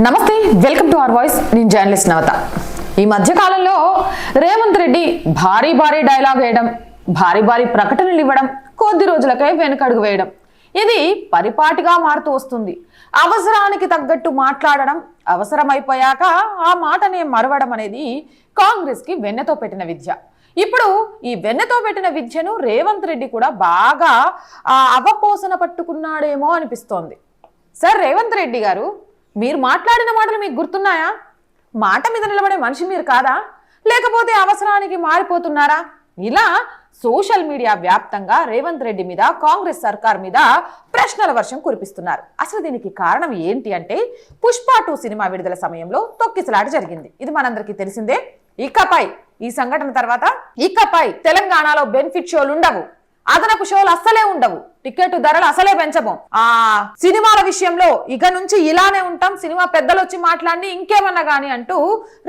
నమస్తే welcome to our voice. నేను journalist Navata. ఈ మధ్య కాలంలో రేవంత్ రెడ్డి భారీ భారీ డైలాగ్ వేయడం భారీ భారీ ప్రకటనలు ఇవ్వడం కొద్ది రోజులకే వెనుకడుగు వేయడం. ఇది పరిపాటిగా మారుతూ వస్తుంది. అవసరానికి తగ్గట్టు మాట్లాడడం అవసరమైపోయాక ఆ మాటనే మరవడం అనేది కాంగ్రెస్కి వెన్నెతో పెట్టిన విద్య. ఇప్పుడు ఈ వెన్నెతో పెట్టిన విద్యను రేవంత్ రెడ్డి కూడా బాగా అవపోసన పట్టుకున్నాడేమో అనిపిస్తోంది. సార్ రేవంత్ రెడ్డి గారు మీరు మాట్లాడిన మాటలు మీకు గుర్తున్నాయా? మాట మీద నిలబడే మనిషి మీరు కాదా? లేకపోతే అవసరానికి మారిపోతున్నారా? ఇలా సోషల్ మీడియా వ్యాప్తంగా రేవంత్ రెడ్డి మీద కాంగ్రెస్ సర్కార్ మీద ప్రశ్నల వర్షం కురిపిస్తున్నారు. అసలు దీనికి కారణం ఏంటి అంటే పుష్ప టూ సినిమా విడుదల సమయంలో తొక్కిసలాట జరిగింది. ఇది మనందరికీ తెలిసిందే. ఇకపై ఈ సంఘటన తర్వాత ఇకపై తెలంగాణలో బెనిఫిట్ షోలు ఉండవు అదనపు షోలు అస్సలే ఉండవు. టికెట్ ధరలు అసలే పెంచబం. ఆ సినిమాల విషయంలో ఇక నుంచి ఇలానే ఉంటాం. సినిమా పెద్దలు వచ్చి మాట్లాడి ఇంకేమన్నా గాని అంటూ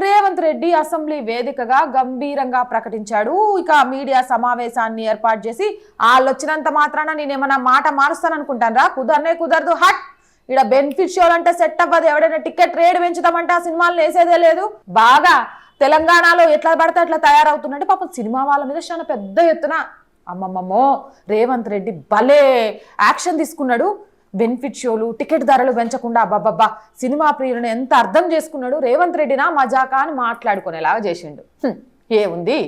రేవంత్ రెడ్డి అసెంబ్లీ వేదికగా గంభీరంగా ప్రకటించాడు. ఇక మీడియా సమావేశాన్ని ఏర్పాటు చేసి వాళ్ళు వచ్చినంత మాత్రాన నేనేమన్నా మాట మారుస్తాననుకుంటానరా కుదరనే కుదరదు. హట్! ఇక్కడ బెనిఫిట్ షోలు అంటే సెట్ అవ్వదు. ఎవడైనా టికెట్ రేట్ పెంచుదామంటే ఆ సినిమాలు వేసేదే లేదు. బాగా తెలంగాణలో ఎట్లా పడితే అట్లా తయారవుతుందంటే పాపం సినిమా వాళ్ళ మీద చాలా పెద్ద ఎత్తున అమ్మమ్మమ్మో రేవంత్ రెడ్డి భలే యాక్షన్ తీసుకున్నాడు. బెనిఫిట్ షోలు టికెట్ ధరలు పెంచకుండా అబ్బబ్బబ్బా సినిమా ప్రియులను ఎంత అర్థం చేసుకున్నాడు. రేవంత్ రెడ్డినా మజాకా అని మాట్లాడుకునేలాగా చేసిండు. ఏముంది?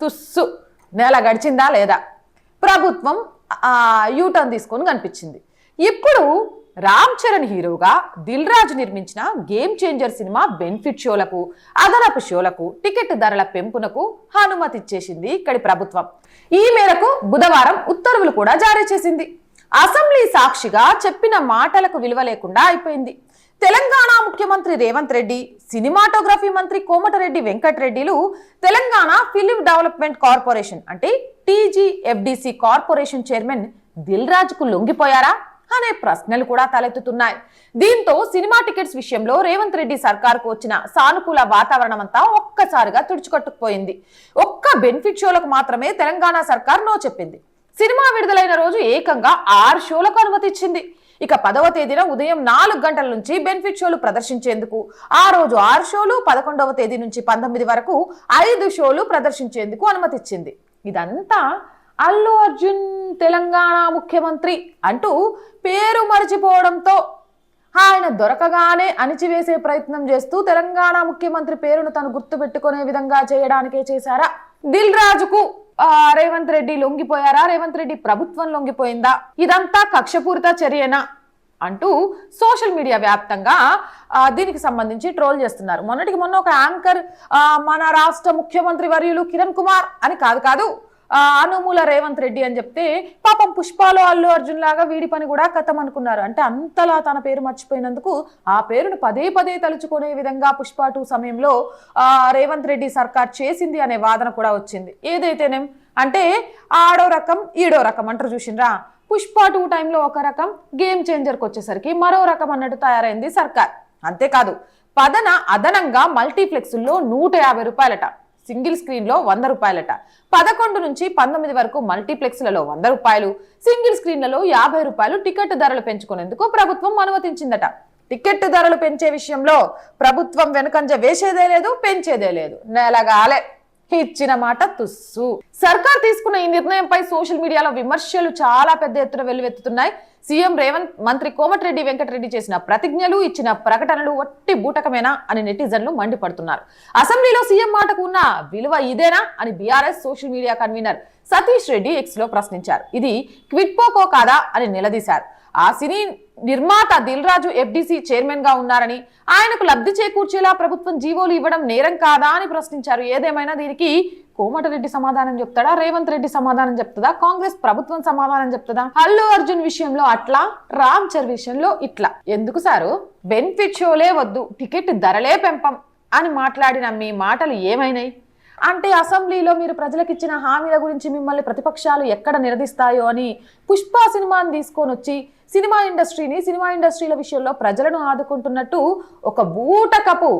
తుస్సు. నెల గడిచిందా లేదా? ప్రభుత్వం యూటర్న్ తీసుకొని కనిపించింది. ఇప్పుడు రామ్ చరణ్ హీరోగా దిల్ రాజు నిర్మించిన గేమ్ చేంజర్ సినిమా బెనిఫిట్ షోలకు అదనపు షోలకు టికెట్ ధరల పెంపునకు అనుమతిచ్చేసింది ఇక్కడి ప్రభుత్వం. ఈ మేరకు బుధవారం ఉత్తర్వులు కూడా జారీ చేసింది. అసెంబ్లీ సాక్షిగా చెప్పిన మాటలకు విలువ లేకుండా అయిపోయింది. తెలంగాణ ముఖ్యమంత్రి రేవంత్ రెడ్డి సినిమాటోగ్రఫీ మంత్రి కోమటరెడ్డి వెంకటరెడ్డిలు తెలంగాణ ఫిలిం డెవలప్మెంట్ కార్పొరేషన్ అంటే టీజీఎఫ్డిసి కార్పొరేషన్ చైర్మన్ దిల్ రాజుకు లొంగిపోయారా? అనే ప్రశ్నలు కూడా తలెత్తుతున్నాయి. దీంతో సినిమా టికెట్స్ విషయంలో రేవంత్ రెడ్డి సర్కార్కు వచ్చిన సానుకూల వాతావరణం అంతా ఒక్కసారిగా తుడుచుకట్టుకుపోయింది. ఒక్క బెనిఫిట్ షోలకు మాత్రమే తెలంగాణ సర్కార్ నో చెప్పింది. సినిమా విడుదలైన రోజు ఏకంగా ఆరు షోలకు అనుమతి ఇచ్చింది ఇక పదవ తేదీన ఉదయం నాలుగు గంటల నుంచి బెనిఫిట్ షోలు ప్రదర్శించేందుకు ఆ రోజు ఆరు షోలు పదకొండవ తేదీ నుంచి పంతొమ్మిది వరకు ఐదు షోలు ప్రదర్శించేందుకు అనుమతి ఇచ్చింది ఇదంతా అల్లు అర్జున్ తెలంగాణ ముఖ్యమంత్రి అంటూ పేరు మరచిపోవడంతో ఆయన దొరకగానే అణిచివేసే ప్రయత్నం చేస్తూ తెలంగాణ ముఖ్యమంత్రి పేరును తను గుర్తుపెట్టుకునే విధంగా చేయడానికే చేశారా? దిల్ రాజుకు రేవంత్ రెడ్డి లొంగిపోయారా? రేవంత్ రెడ్డి ప్రభుత్వం లొంగిపోయిందా? ఇదంతా కక్షపూరిత చర్యనా? అంటూ సోషల్ మీడియా వ్యాప్తంగా దీనికి సంబంధించి ట్రోల్ చేస్తున్నారు. మొన్నటికి మొన్న ఒక యాంకర్ మన రాష్ట్ర ముఖ్యమంత్రి వర్యులు కిరణ్ కుమార్ అని కాదు కాదు అనుమూల రేవంత్ రెడ్డి అని చెప్తే పాపం పుష్పాలు అల్లు అర్జున్ లాగా వీడి పని కూడా కథం అనుకున్నారు అంటే అంతలా తన పేరు మర్చిపోయినందుకు ఆ పేరును పదే పదే తలుచుకునే విధంగా పుష్ప టూ సమయంలో రేవంత్ రెడ్డి సర్కార్ చేసింది అనే వాదన కూడా వచ్చింది. ఏదైతేనేం అంటే ఆడో రకం ఈడో రకం అంటారు చూసిండ్రా. పుష్ప టూ టైంలో ఒక రకం గేమ్ చేంజర్కి వచ్చేసరికి మరో రకం అన్నట్టు తయారైంది సర్కార్. అంతేకాదు పదన అదనంగా మల్టీప్లెక్స్ల్లో నూట యాభై రూపాయలట. సింగిల్ స్క్రీన్లో వంద రూపాయలట. పదకొండు నుంచి పంతొమ్మిది వరకు మల్టీప్లెక్స్లలో వంద రూపాయలు. సింగిల్ స్క్రీన్లలో యాభై రూపాయలు టికెట్ ధరలు పెంచుకునేందుకు ప్రభుత్వం అనుమతించిందట. టికెట్ ధరలు పెంచే విషయంలో ప్రభుత్వం వెనుకంజ వేసేదే లేదు పెంచేదే లేదు. నెలగాలే. ఇచ్చిన మాట తుస్సు. సర్కార్ తీసుకున్న ఈ నిర్ణయంపై సోషల్ మీడియాలో విమర్శలు చాలా పెద్ద ఎత్తున వెల్లువెత్తుతున్నాయి. సీఎం రేవంత్ మంత్రి కోమటిరెడ్డి వెంకటరెడ్డి చేసిన ప్రతిజ్ఞలు ఇచ్చిన ప్రకటనలు వట్టి బూటకమేనా అని నెటిజన్లు మండిపడుతున్నారు. అసెంబ్లీలో సీఎం మాటకు ఉన్న విలువ ఇదేనా అని BRS social media convener Satish Reddy ఎక్స్లో ప్రశ్నించారు. ఇది క్విట్పోకో కాదా అని నిలదీశారు. ఆ సినీ నిర్మాత దిల్ రాజు చైర్మన్గా ఉన్నారని ఆయనకు లబ్ధి చేకూర్చేలా ప్రభుత్వం జీవోలు ఇవ్వడం నేరం కాదా అని ప్రశ్నించారు. ఏదేమైనా దీనికి కోమటిరెడ్డి సమాధానం చెప్తాడా? రేవంత్ రెడ్డి సమాధానం చెప్తుందా కాంగ్రెస్ ప్రభుత్వం సమాధానం చెప్తుందా అల్లు అర్జున్ విషయంలో అట్లా రామ్ చర్ విషయంలో ఇట్లా. ఎందుకు సారు? బెనిఫిట్ షోలే వద్దు టికెట్ ధరలే పెంపం అని మాట్లాడిన మీ మాటలు ఏమైనాయి? అంటే అసెంబ్లీలో మీరు ప్రజలకు ఇచ్చిన హామీల గురించి మిమ్మల్ని ప్రతిపక్షాలు ఎక్కడ నిలదీస్తాయో అని పుష్ప సినిమాని తీసుకొని వచ్చి సినిమా ఇండస్ట్రీని సినిమా ఇండస్ట్రీల విషయంలో ప్రజలను ఆదుకుంటున్నట్టు ఒక బూటకపు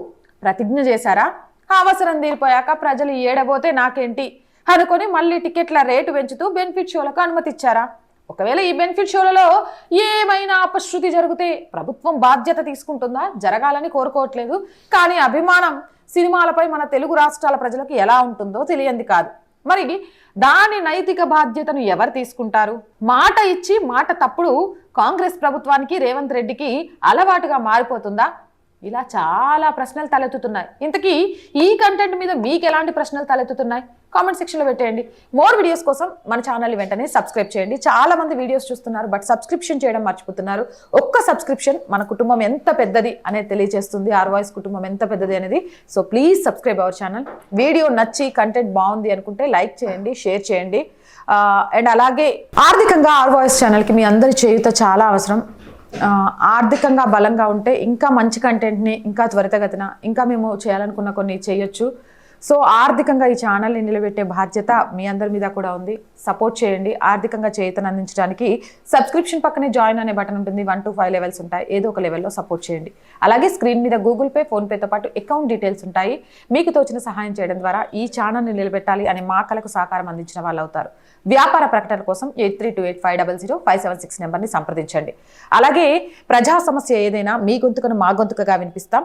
ప్రతిజ్ఞ చేశారా? అవసరం తీరిపోయాక ప్రజలు ఏడబోతే నాకేంటి? అనుకొని మళ్ళీ టికెట్ల రేటు పెంచుతూ బెనిఫిట్ షోలకు అనుమతి ఇచ్చారా ఒకవేళ ఈ బెనిఫిట్ షోలలో ఏమైనా అపశృతి జరిగితే ప్రభుత్వం బాధ్యత తీసుకుంటుందా? జరగాలని కోరుకోవట్లేదు. కానీ అభిమానం సినిమాలపై మన తెలుగు రాష్ట్రాల ప్రజలకు ఎలా ఉంటుందో తెలియంది కాదు. మరి దాని నైతిక బాధ్యతను ఎవరు తీసుకుంటారు? మాట ఇచ్చి మాట తప్పుడు కాంగ్రెస్ ప్రభుత్వానికి రేవంత్ రెడ్డికి అలవాటుగా మారిపోతుందా? ఇలా చాలా ప్రశ్నలు తలెత్తుతున్నాయి. ఇంతకీ ఈ కంటెంట్ మీద మీకు ఎలాంటి ప్రశ్నలు తలెత్తుతున్నాయి? కామెంట్ సెక్షన్లో పెట్టేయండి. మోర్ వీడియోస్ కోసం మన ఛానల్ వెంటనే సబ్స్క్రైబ్ చేయండి. చాలా మంది వీడియోస్ చూస్తున్నారు బట్ సబ్స్క్రిప్షన్ చేయడం మర్చిపోతున్నారు. ఒక్క సబ్స్క్రిప్షన్ మన కుటుంబం ఎంత పెద్దది అనేది తెలియజేస్తుంది ఆర్ వాయిస్ కుటుంబం ఎంత పెద్దది అనేది. So please subscribe our channel video నచ్చి కంటెంట్ బాగుంది అనుకుంటే లైక్ చేయండి షేర్ చేయండి. Uh, అండ్ అలాగే ఆర్థికంగా ఆర్ వాయిస్ ఛానల్కి మీ అందరి చేయుత చాలా అవసరం. ఆర్థికంగా బలంగా ఉంటే ఇంకా మంచి కంటెంట్ని ఇంకా త్వరితగతిన ఇంకా మేము చేయాలనుకున్న కొన్ని చేయొచ్చు. సో ఆర్థికంగా ఈ ఛానల్ని నిలబెట్టే బాధ్యత మీ అందరి మీద కూడా ఉంది. సపోర్ట్ చేయండి. ఆర్థికంగా చేతను అందించడానికి సబ్స్క్రిప్షన్ పక్కనే జాయిన్ అనే బటన్ ఉంటుంది. వన్ టు ఫైవ్ లెవెల్స్ ఉంటాయి. ఏదో ఒక లెవెల్లో సపోర్ట్ చేయండి. అలాగే స్క్రీన్ మీద గూగుల్ పే ఫోన్పేతో పాటు అకౌంట్ డీటెయిల్స్ ఉంటాయి. మీకు తోచిన సహాయం చేయడం ద్వారా ఈ ఛానల్ని నిలబెట్టాలి అనే మా కళకు సహకారం అందించిన వాళ్ళు అవుతారు. వ్యాపార ప్రకటన కోసం eight three two eight five double zero five seven six నెంబర్ని సంప్రదించండి. అలాగే ప్రజా సమస్య ఏదైనా మీ గొంతుకను మా గొంతుకగా వినిపిస్తాం.